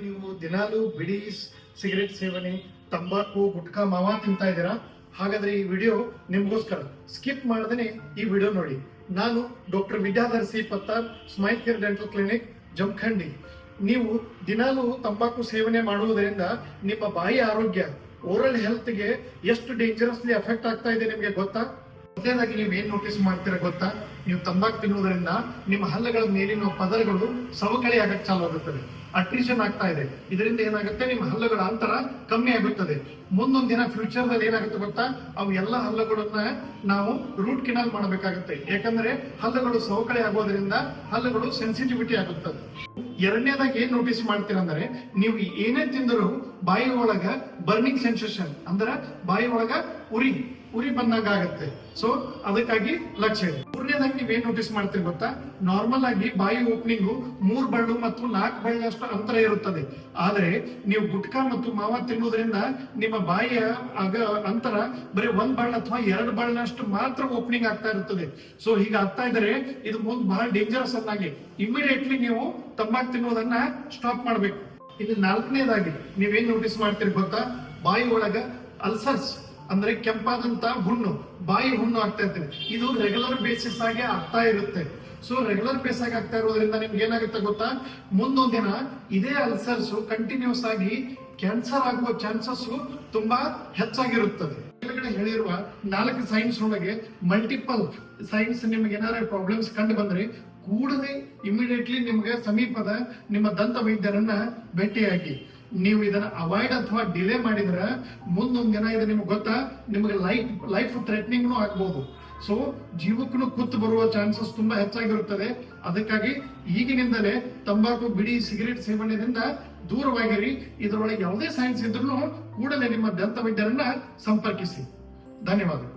ನೀವು ದಿನಾಲು ಬಿಡಿ ಸಿಗರೇಟ್ ಸೇವನೆ, ತಂಬಾಕು, ಗುಟ್ಕಾ, ಮಾವ ತಿಂತಾ ಇದ್ದೀರಾ? ಹಾಗಾದ್ರೆ ಈ ವಿಡಿಯೋ ನಿಮಗೋಸ್ಕರ. ಸ್ಕಿಪ್ ಮಾಡದೇನೆ ಈ ವಿಡಿಯೋ ನೋಡಿ. ನಾನು doctor Vidyadhar C Pattar smile care dental clinic, Jamkhandi. ನೀವು ದಿನಾಲು ತಂಬಾಕು ಸೇವನೆ ಮಾಡುವುದರಿಂದ ನಿಮ್ಮ ಬಾಯಿ ಆರೋಗ್ಯ, ಓರಲ್ ಹೆಲ್ತ್ಗೆ ಎಷ್ಟು ಡೇಂಜರಸ್ಲಿ ಅಫೆಕ್ಟ್ ಆಗ್ತಾ ಇದೆ ನಿಮಗೆ ಗೊತ್ತಾ? ಮೊದಲನೇದಾಗಿ ನೀವು ಏನ್ ನೋಟಿಸ್ ಮಾಡ್ತೀರಾ ಗೊತ್ತಾ? ನೀವು ತಂಬಾಕು ತಿನ್ನುವುದರಿಂದ ನಿಮ್ಮ ಹಲ್ಲುಗಳ ಮೇಲಿನ ಪದರಗಳು ಸವಕಳಿ ಆಗಕ್ಕೆ ಚಾಲು ಆಗುತ್ತದೆ. ಅಟ್ರಿಷನ್ ಆಗ್ತಾ ಇದೆ. ಇದರಿಂದ ಏನಾಗುತ್ತೆ? ನಿಮ್ಮ ಹಲ್ಲಗಳ ಅಂತರ ಕಮ್ಮಿ ಆಗುತ್ತದೆ. ಮುಂದೊಂದು ದಿನ ಫ್ಯೂಚರ್ ದಲ್ಲಿ ಏನಾಗುತ್ತೆ ಗೊತ್ತಾ? ಅವು ಎಲ್ಲ ಹಲ್ಲುಗಳನ್ನ ನಾವು ರೂಟ್ ಕೆನಾಲ್ ಮಾಡಬೇಕಾಗುತ್ತೆ. ಯಾಕಂದ್ರೆ ಹಲ್ಲುಗಳು ಸವಕಳಿ ಆಗೋದ್ರಿಂದ ಹಲ್ಲುಗಳು ಸೆನ್ಸಿಟಿವಿಟಿ ಆಗುತ್ತದೆ. ಎರಡನೇದಾಗಿ ಏನ್ ನೋಟಿಸ್ ಮಾಡ್ತೀರಾ ಅಂದ್ರೆ ನೀವು ಏನೇ ತಿಂದರೂ ಬಾಯಿ ಒಳಗ ಬರ್ನಿಂಗ್ ಸೆನ್ಸೇಷನ್ ಅಂದ್ರೆ ಬಾಯಿ ಒಳಗ ಉರಿ ಉರಿ ಬಂದಾಗ ಆಗತ್ತೆ ಸೊ ಅದಕ್ಕಾಗಿ ಲಕ್ಷ ಇದೆ. ಮೂರನೇದಾಗಿ ನೀವ್ ಏನ್ ನೋಟಿಸ್ ಮಾಡ್ತೀರಿ ಗೊತ್ತಾ? ನಾರ್ಮಲ್ ಆಗಿ ಬಾಯಿ ಓಪನಿಂಗ್ ಮೂರ್ ಬಳ್ಳು ಮತ್ತು ನಾಲ್ಕು ಬಳ್ಳಷ್ಟು ಅಂತರ ಇರುತ್ತದೆ. ಆದ್ರೆ ನೀವು ಗುಟ್ಕಾ ಮತ್ತು ಮಾವ ತಿನ್ನುವುದರಿಂದ ನಿಮ್ಮ ಬಾಯಿಯ ಅಗ ಅಂತರ ಬರೀ ಒಂದ್ ಬಳ್ಳ ಅಥವಾ ಎರಡು ಬಳ್ಳಷ್ಟು ಮಾತ್ರ ಓಪನಿಂಗ್ ಆಗ್ತಾ ಇರುತ್ತದೆ. ಸೊ ಹೀಗೆ ಆಗ್ತಾ ಇದ್ರೆ ಇದು ಮುಂದೆ ಬಹಳ ಡೇಂಜರಸ್ ಅನ್ನಾಗಿ. ಇಮಿಡಿಯೇಟ್ಲಿ ನೀವು ತಂಬಾಕು ತಿನ್ನುವುದನ್ನ ಸ್ಟಾಪ್ ಮಾಡ್ಬೇಕು. ಇದು ನಾಲ್ಕನೇದಾಗಿ ನೀವೇನ್ ನೋಟಿಸ್ ಮಾಡ್ತೀರಿ ಗೊತ್ತಾ? ಬಾಯಿ ಒಳಗ ಅಲ್ಸರ್ಸ್ ಅಂದ್ರೆ ಕೆಂಪಾದಂತ ಹುಣ್ಣು, ಬಾಯಿ ಹುಣ್ಣು ಆಗ್ತಾ ಇರ್ತದೆ. ಇದು ರೆಗ್ಯುಲರ್ ಬೇಸಿಸ್ ಆಗಿ ಆಗ್ತಾ ಇರುತ್ತೆ. ಸೊ ರೆಗ್ಯುಲರ್ ಬೇಸ್ ಆಗಿ ಆಗ್ತಾ ಇರೋದ್ರಿಂದ ನಿಮ್ಗೆ ಏನಾಗುತ್ತೆ ಗೊತ್ತಾ? ಮುಂದೊಂದ್ ದಿನ ಇದೇ ಅಲ್ಸರ್ಸ್ ಕಂಟಿನ್ಯೂಸ್ ಆಗಿ ಕ್ಯಾನ್ಸರ್ ಆಗುವ ಚಾನ್ಸಸ್ ತುಂಬಾ ಹೆಚ್ಚಾಗಿರುತ್ತದೆ. ಕೆಳಗಡೆ ಹೇಳಿರುವ ನಾಲ್ಕು ಸೈನ್ಸ್ ಒಳಗೆ ಮಲ್ಟಿಪಲ್ ಸೈನ್ಸ್ ನಿಮ್ಗೆ ಏನಾದ್ರೂ ಪ್ರಾಬ್ಲಮ್ಸ್ ಕಂಡು ಬಂದ್ರೆ ಕೂಡಲೇ ಇಮಿಡಿಯೇಟ್ಲಿ ನಿಮಗೆ ಸಮೀಪದ ನಿಮ್ಮ ದಂತ ವೈದ್ಯರನ್ನ ಭೇಟಿಯಾಗಿ. ನೀವು ಇದನ್ನ ಅವಾಯ್ಡ್ ಅಥವಾ ಡಿಲೇ ಮಾಡಿದ್ರೆ ಮುಂದೊಂದು ದಿನ ಇದು ನಿಮ್ಗೆ ಗೊತ್ತಾ? ನಿಮಗೆ ಲೈಫ್ ಲೈಫ್ ಥ್ರೆಟ್ನಿಂಗ್ನು ಆಗ್ಬಹುದು ಸೊ ಜೀವಕ್ಕೂ ಕುತ್ತು ಬರುವ ಚಾನ್ಸಸ್ ತುಂಬಾ ಹೆಚ್ಚಾಗಿರುತ್ತದೆ. ಅದಕ್ಕಾಗಿ ಈಗಿನಿಂದಲೇ ತಂಬಾಕು, ಬಿಡಿ ಸಿಗರೇಟ್ ಸೇವನೆಯಿಂದ ದೂರವಾಗಿರಿ. ಇದರೊಳಗೆ ಯಾವುದೇ ಸೈನ್ಸ್ ಇದ್ರೂ ಕೂಡಲೇ ನಿಮ್ಮ ದಂತ ವೈದ್ಯರನ್ನ ಸಂಪರ್ಕಿಸಿ. ಧನ್ಯವಾದಗಳು.